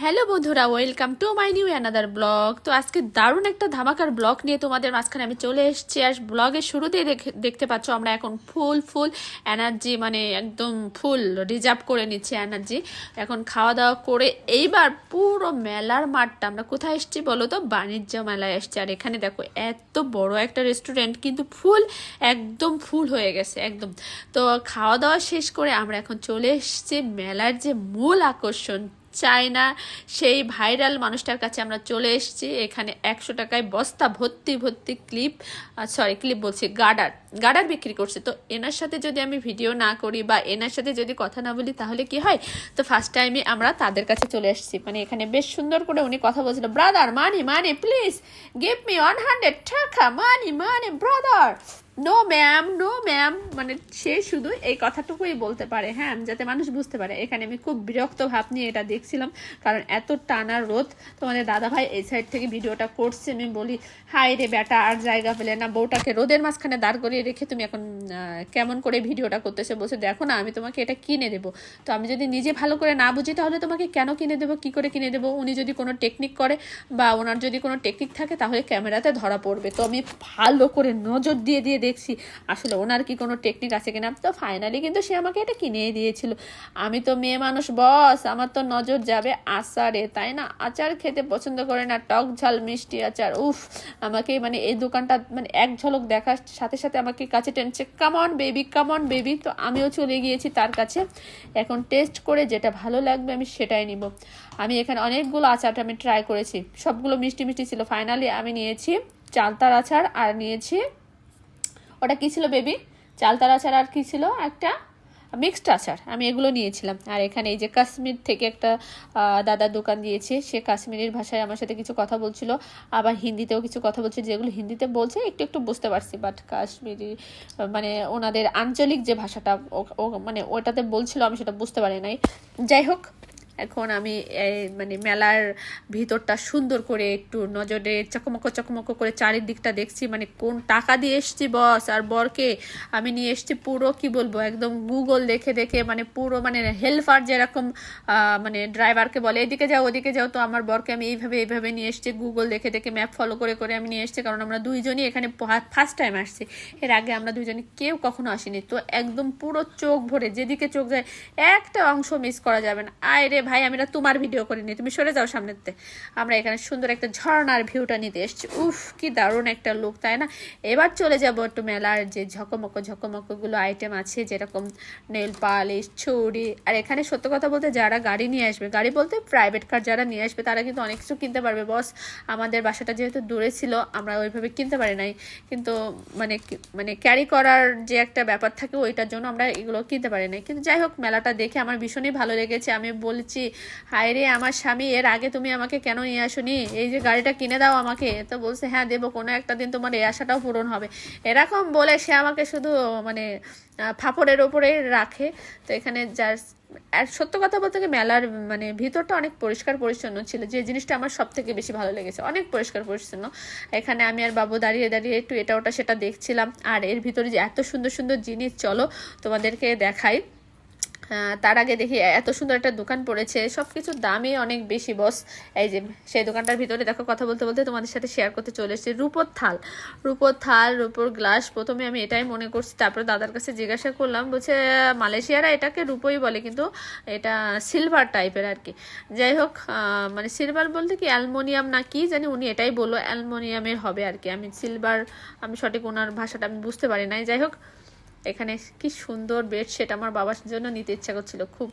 Hello বন্ধুরা, welcome to my new another blog. তো আজকে দারুণ একটা ধামাকার ব্লগ নিয়ে তোমাদের মাঝখানে আমি চলে এসেছি। আর ব্লগের শুরুতেই দেখ- দেখতে পাচ্ছ আমরা এখন ফুল ফুল এনার্জি মানে একদম ফুল রিজার্ভ করে নিচ্ছি এনার্জি এখন খাওয়া দাওয়া করে এইবার পুরো মেলার মাঠটা আমরা কোথায় এসেছি বলো তো? বাণিজ্য মেলায় এসেছি। আর এখানে দেখো এত বড় একটা রেস্টুরেন্ট কিন্তু ফুল একদম ফুল হয়ে গেছে, একদম। তো খাওয়া দাওয়া শেষ করে আমরা এখন চলে এসেছি মেলার যে মূল আকর্ষণ চায়না সেই ভাইরাল মানুষটার কাছে আমরা চলে এসেছি। এখানে একশো টাকায় বস্তা ভর্তি ভর্তি ক্লিপ সরি ক্লিপ বলছি গার্ডার গার্ডার বিক্রি করছে। তো এনার সাথে যদি আমি ভিডিও না করি বা এনার সাথে যদি কথা না বলি, তাহলে কি হয়? তো ফার্স্ট টাইমে আমরা তাদের কাছে চলে এসেছি। মানে এখানে বেশ সুন্দর করে উনি কথা বলছিল brother money money please give me one hundred taka money money brother no ma'am no ma'am মানে সে শুধু এই কথাটুকুই বলতে পারে হ্যাঁ যাতে মানুষ বুঝতে পারে। এখানে আমি খুব বিরক্ত ভাব নিয়ে এটা দেখছিলাম, কারণ এত টানা রোদ। তোমাদের দাদা ভাই এই সাইড থেকে ভিডিওটা করছে, আমি বলি হাই রে বেটা, আর জায়গা পেলে না, বউটাকে রোদের মাঝখানে দাঁড় করিয়ে রেখে তুমি এখন কেমন করে ভিডিওটা করতেছে? বলছে, দেখো না, আমি তোমাকে এটা কিনে দেবো। তো আমি যদি নিজে ভালো করে না বুঝি, তাহলে তোমাকে কেন কিনে দেবো? কি করে কিনে দেবো? উনি যদি কোনো টেকনিক করে বা ওনার যদি কোনো টেকনিক থাকে, তাহলে ক্যামেরাতে ধরা পড়বে। তো আমি ভালো করে নজর দিয়ে দিয়ে দেখছি। আসলে ওনার কি কোনো টেকনিক আছে কিনা? তো ফাইনালি কিন্তু সে আমাকে এটা কিনে দিয়েছিল। আমি তো মেয়ে মানুষ বস আমার তো নজর যাবে আচারে, তাই না? আচার খেতে পছন্দ করে না, টক ঝাল, মিষ্টি আচার, উফ, আমাকে মানে এই দোকানটা মানে এক ঝলক দেখার সাথে সাথে আমাকে কাছে টেনছে come on baby come on baby তো আমিও চলে গিয়েছি তার কাছে। এখন টেস্ট করে যেটা ভালো লাগবে আমি সেটাই নিব। আমি এখানে অনেকগুলো আচারটা আমি ট্রাই করেছি। সবগুলো মিষ্টি মিষ্টি ছিল। ফাইনালি আমি নিয়েছি চালতার আচার আর নিয়েছি ওটা কী ছিল বেবি? চালতার আচার আর কী ছিল? একটা মিক্সড আচার। আমি এগুলো নিয়েছিলাম। আর এখানে এই যে কাশ্মীর থেকে একটা দাদার দোকান দিয়েছে। সে কাশ্মীরের ভাষায় আমার সাথে কিছু কথা বলছিল। আবার হিন্দিতেও কিছু কথা বলছে যেগুলো হিন্দিতে বলছে, একটু একটু বুঝতে পারছি। বাট কাশ্মীরি মানে ওনাদের আঞ্চলিক যে ভাষাটা মানে ওটাতে বলছিল, আমি সেটা বুঝতে পারি নাই। যাই হোক এখন আমি মানে মেলার ভিতরটা সুন্দর করে একটু নজরে চকমক চকমক করে চারিদিকটা দেখছি। মানে কোন টাকা দিয়ে এসছি বস আর বরকে? আমি নিয়ে এসছি পুরো, কি বলব, একদম গুগল দেখে দেখে মানে পুরো মানে হেল্পার যেরকম মানে ড্রাইভারকে বলে, এদিকে যাও, ওদিকে যাও। তো আমার বরকে আমি এইভাবে এইভাবে নিয়ে এসছি গুগল দেখে দেখে ম্যাপ ফলো করে করে আমি নিয়ে এসছি। কারণ আমরা দুইজনই এখানে ফার্স্ট টাইম আসছি। এর আগে আমরা দুইজনে কেউ কখনো আসিনি। তো একদম পুরো চোখ ভরে, যেদিকে চোখ যায়, একটা অংশ মিস করা যাবে না। আয় রে ভাই, আমি তোমার ভিডিও করিনি। তুমি সরে যাও সামনেতে। আমরা এখানে সুন্দর একটা ঝর্ণার ভিউটা নিতে এসেছি। উফ, কি দারুণ একটা লুক তাই না? এবার চলে যাব একটু মেলার যে ঝকমক ঝকমকগুলো আইটেম আছে, যেরকম নেল পালিশ ছুরি। আর এখানে সত্য কথা বলতে যারা গাড়ি নিয়ে আসবে, গাড়ি বলতে প্রাইভেট কার যারা নিয়ে আসবে, তারা কিন্তু অনেক কিছু কিনতে পারবে বস আমাদের বাসাটা যেহেতু দূরে ছিল, আমরা ওইভাবে কিনতে পারি নাই। কিন্তু মানে মানে ক্যারি করার যে একটা ব্যাপার থাকে, ওইটার জন্য আমরা এগুলো কিনতে পারি নাই। কিন্তু যাই হোক, মেলাটা দেখে আমার ভীষণই ভালো লেগেছে। আমি বলছি, হায় রে আমার স্বামী, এর আগে তুমি আমাকে কেন নিয়ে আসোনি? এই যে গাড়িটা কিনে দাও আমাকে। তো বলছে হ্যাঁ দেবো, কোনো একটা দিন তোমার এই আশাটাও পূরণ হবে। এরকম বলে সে আমাকে শুধু মানে ফাপড়ের ওপরে রাখে। তো এখানে যার আর সত্য কথা বলতে গেলে মেলার মানে ভিতরটা অনেক পরিষ্কার পরিচ্ছন্ন ছিল, যে জিনিসটা আমার সব থেকে বেশি ভালো লেগেছে, অনেক পরিষ্কার পরিচ্ছন্ন। এখানে আমি আর বাবু দাঁড়িয়ে দাঁড়িয়ে একটু এটা ওটা সেটা দেখছিলাম, আর এর ভিতরে যে এত সুন্দর সুন্দর জিনিস, চলো তোমাদেরকে দেখাই। তার আগে দেখি এত সুন্দর একটা দোকান পড়েছে সব কিছুর দামই অনেক বেশি বস এই যে, সেই দোকানটার ভিতরে দেখো, কথা বলতে বলতে তোমাদের সাথে শেয়ার করতে চলে এসেছি। রূপোর থাল রূপোর থাল, রূপোর গ্লাস প্রথমে আমি এটাই মনে করছি, তারপরে দাদার কাছে জিজ্ঞাসা করলাম, বলছে, মালয়েশিয়ারা এটাকে রূপোই বলে, কিন্তু এটা সিলভার টাইপের আর কি যাই হোক মানে সিলভার বলতে কি অ্যালমোনিয়াম না কি জানি, উনি এটাই বলল অ্যালমোনিয়ামের হবে আর কি আমি সিলভার আমি সঠিক ওনার ভাষাটা আমি বুঝতে পারি নাই। যাই হোক এখানে কি সুন্দর বেডশিট আমার বাবার জন্য নিতে ইচ্ছা করছিল খুব